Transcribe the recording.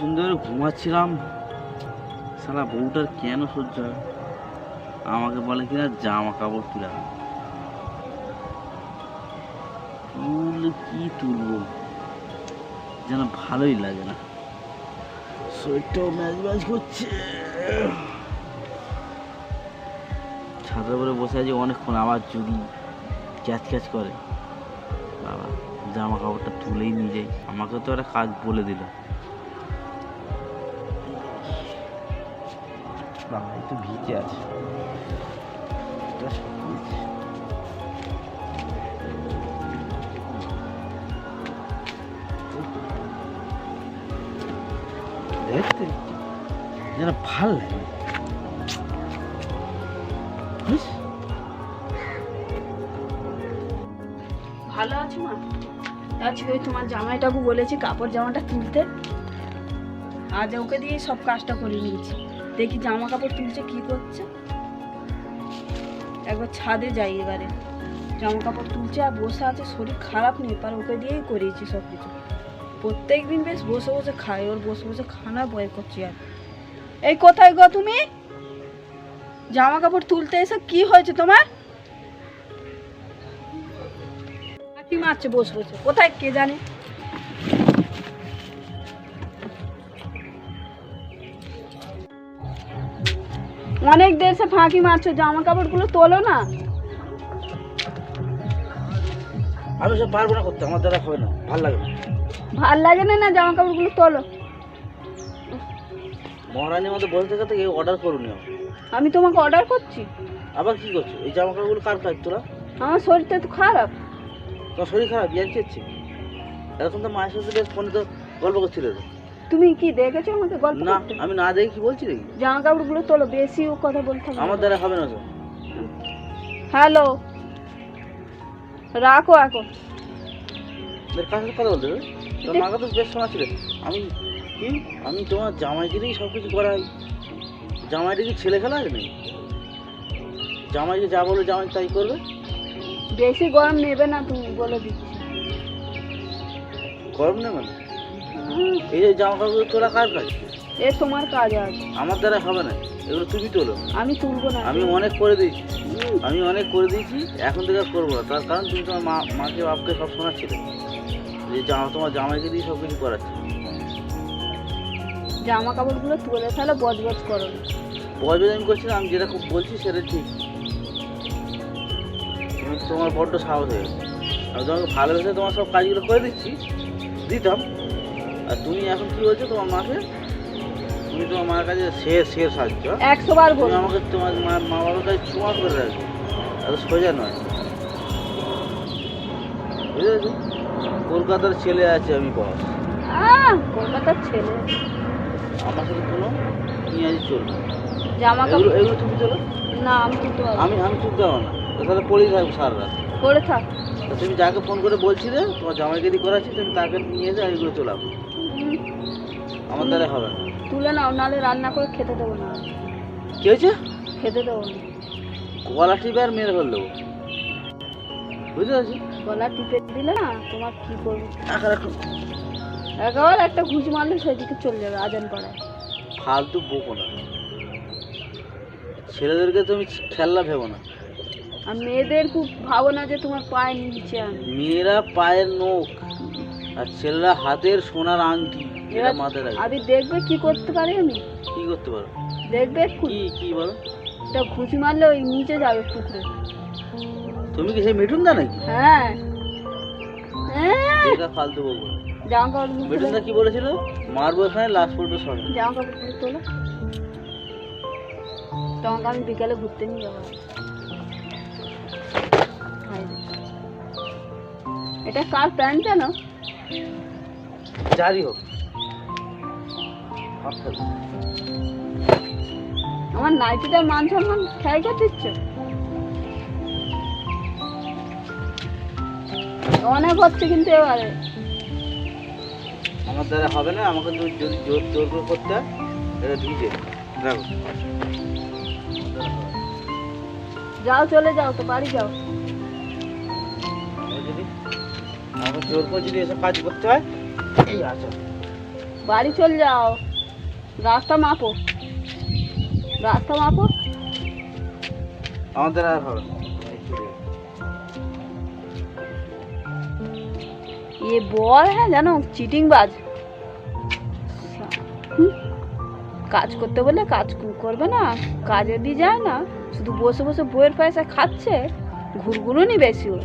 সুন্দর ঘুমাচ্ছিলাম। সালা বউটার কেন সহ্য হয়? আমাকে বলে কিনা জামা কাপড় তুলে। তুল কি তুলবো? যেন ভালোই লাগে না। শরীরটাও ম্যাচ ম্যাচ করছে। ছাদের উপরে বসে আছি অনেকক্ষণ, আবার যদি ক্যাচ ক্যাচ করে। বাবা, জামা কাপড়টা তুলেই নিয়ে যাই। আমাকে তো একটা কাজ বলে দিল। বাবা একটু ভিজে আছে। দেখতে যেন ভালো লাগে। ভালো আছো মা। আজকে তোমার জামাইটাকে বলেছি কাপড় জামাটা তুলতে। আজ ওকে দিয়ে সব কাজটা করে নিয়েছি। দেখি জামা কাপড় তুলছে, কি করছে? একবার ছাদে যাই এবারে। জামা কাপড় তুলছে আর বসে আছে, শরীর খারাপ নেই পার ওকে দিয়েই করিয়েছি সব কিছু প্রত্যেক দিন বেশ বসে বসে খাই, ওর বসে বসে খানা বয়ে করছি আর। এই কোথায় গো তুমি? জামা কাপড় তুলতে এসে কি হয়েছে তোমার? কি মারছে বসে বসে। কোথায় কে জানে? অনেক দেশে ফাঁকি মারছো জামা কাপড়গুলো তোলো না। আমি সব পারব না করতে আমার দ্বারা হবে না ভালো লাগে না। ভালো লাগে না না জামা কাপড়গুলো তোলো। মহারানীর মধ্যে বসে থেকে থেকে অর্ডার করুনি আমি তোমাকে অর্ডার করছি। আবার কি করছ? এই জামা কাপড়গুলো কার কাজ তোরা? আমার শরীরটা তো খারাপ। তোমার শরীর খারাপ ইয়ার কি হচ্ছে এরকম তো মায়ের সাথে বেশ ফোনে তো গল্প করছিলে তো। তুমি কি দেখেছ আমাকে গল্প না করতে? আমি না দেখি কি বলছি দেখি জামা কাপড়গুলো তোলো বেশি ও কথা বলতে হবে আমার দ্বারা হবে না তো। হ্যালো রাখো এখন। এর কাছে কথা বলতে হবে? তোর মাকে তো বেশ শোনা ছিল। আমি কি? আমি তোমার জামাইকেই সব কিছু করাই। জামাইটা কি ছেলে খেলা আছে নাকি? জামাইকে যা বলবে জামাই তাই করবে। বেশি গরম নেবে না তুমি বলে দিচ্ছি। গরম নেবে না? এই যে জামা কাপড় তোলা কার কাজ? এ তোমার কাজ আছে আমার দ্বারা হবে না। এগুলো তুমি তোলো। আমি তুলবো না। আমি অনেক করে দিয়েছি। আমি অনেক করে দিয়েছি এখন থেকে করব না। তার কারণ তুমি তোমার মা মাকে বাপকে সব শোনাচ্ছিলে। যে জামা তোমার জামাইকে দিয়ে সব কিছু করাচ্ছে। জামা কাপড়গুলো তুলে তাহলে বজবজ করো না। বয়স আমি করছি না আমি যেটা খুব বলছি সেটা ঠিক। তোমার বড্ড সাহস হয়ে। আমি তোমাকে ভালোবেসে তোমার সব কাজগুলো করে দিচ্ছি। দিতাম। আর তুমি এখন কি বলছো তোমার মাকে? তুমি তোমার মার কাছে শের শের সাহায্য। একশো বার তুমি বলো। আমাকে তোমার মা মা বাবার কাছে চুমা করে রাখবে। এত সোজা নয়। বুঝেছ? কলকাতার ছেলে আছে আমি বস কলকাতার ছেলে। আমার সাথে কোনো পেঁয়াজি চলবে। জামা কাপড় এগুলো তুমি চলো। না আমি তুলতে আমি আমি চুপ যাব না। তাহলে পড়েই থাকব সারা রাত। করে থাক। তুমি যাকে ফোন করে বলছিলে তোমার জামাইকে দিয়ে করাচ্ছি তুমি তাকে নিয়ে যাও এগুলো চলাবো। আমার দ্বারা হবে না। তুলে নাও নাহলে রান্না করে খেতে দেবো না। কি হয়েছে? খেতে দেবো না। গলা টিপে আর মেরে ফেল দেবো বুঝতে পারছি? গলা টিপে দিলে না তোমার কি করব? এখন একটু একেবারে একটা ঘুষি মারলে সেদিকে চলে যাবে আজান পাড়ায়। ফালতু বকো না। ছেলেদেরকে তুমি খেলনা ভেবো না। আর মেয়েদের খুব ভাবো না যে তোমার পায়ে নিচে আমি মেয়েরা পায়ের নখ। আর ছেলেরা হাতের সোনার আংটি এটা মাথায় রাখবে। আবি দেখবে কি করতে পারি আমি? কি করতে পারো? দেখবে কি কি বলো? একটা ঘুষি মারলে ওই নিচে যাবে পুকুরে। তুমি কি সেই মিঠুন দা নাকি? হ্যাঁ। হ্যাঁ। এটা ফালতু বকবো না। জামা কাপড় মিঠুন দা কি বলেছিল? মারবো এখানে লাস্ট পড়বে সঙ্গে জামা কাপড় তোলো তোমাকে আমি বিকালে ঘুরতে নিয়ে যাব। এটা কার প্যান্ট জানো? যারই হোক। আমার নাইটিটার মান সম্মান খেয়াল করে দিচ্ছ অনেক হচ্ছে কিন্তু এবারে। আমার দ্বারা হবে না আমাকে তো যদি জোর জোর করে করতে হয় এটা ভিজে দেখো আমার দ্বারা হবে না। যাও চলে যাও তো বাড়ি যাও। জোর করে যদি এসব কাজ করতে হয় এই বাড়ি চল যাও। রাস্তা মাপো। রাস্তা মাপো। আমাদের আর হবে এ বল হ্যাঁ জানো চিটিং বাজ কাজ করতে বলে কাজ করবে না। কাজে দিয়ে যায় না। শুধু বসে বসে বইয়ের পয়সা খাচ্ছে। ঘুরঘুরুনি বেশি ওর।